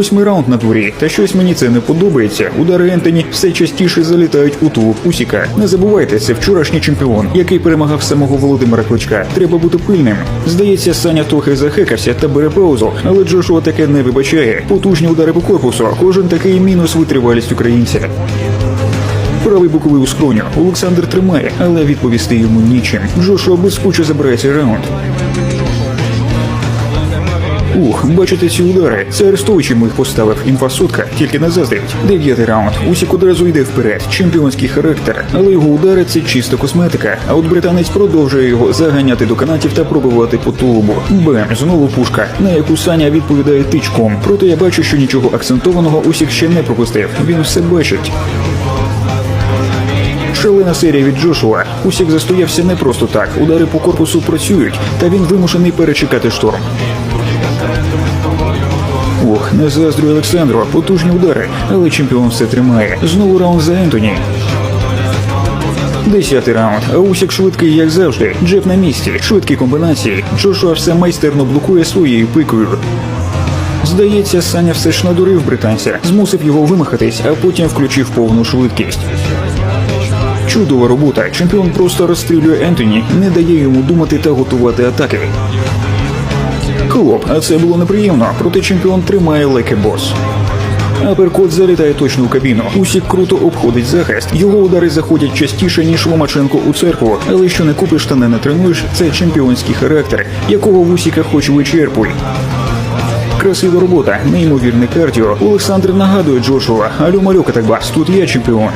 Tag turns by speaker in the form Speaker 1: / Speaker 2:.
Speaker 1: Восьмий раунд на дворі, та щось мені це не подобається. Удари Ентоні все частіше залітають у тулуб Усіка. Не забувайте, це вчорашній чемпіон, який перемагав самого Володимира Кличка. Треба бути пильним. Здається, Саня трохи захекався та бере паузу, але Джошуа таке не вибачає. Потужні удари по корпусу. Кожен такий мінус витривалість українця. Правий боковий у скроню. Олександр тримає, але відповісти йому нічим. Джошуа блискуче забирає цей раунд. Ух, бачите ці удари. Це арестовичі їх поставив. Інфасотка тільки не заздрить. Дев'ятий раунд. Усік одразу йде вперед. Чемпіонський характер. Але його удари це чисто косметика. А от британець продовжує його заганяти до канатів та пробивати по тулубу. Бем, знову пушка, на яку Саня відповідає тичком. Проте я бачу, що нічого акцентованого Усік ще не пропустив. Він все бачить. Шалена серія від Джошуа. Усік застоявся не просто так. Удари по корпусу працюють, та він вимушений перечекати шторм. Не заздрю Олександру, потужні удари, але чемпіон все тримає. Знову раунд за Ентоні. Десятий раунд. А Усік швидкий, як завжди. Джеф на місці. Швидкі комбінації. Джошуа все майстерно блокує своєю пикою. Здається, Саня все ж надурив британця, змусив його вимахатись, а потім включив повну швидкість. Чудова робота. Чемпіон просто розстрілює Ентоні, не дає йому думати та готувати атаки. Хлоп, а це було неприємно, проте чемпіон тримає леке бос. Аперкот залітає точно в кабіну. Усік круто обходить захист. Його удари заходять частіше, ніж Ломаченко у церкву. Але що не купиш та не натренуєш, це чемпіонський характер, якого в Усіка хоч вичерпуй. Красива робота, неймовірне кардіо. Олександр нагадує Джошуа, алю малюка так бас, тут я чемпіон.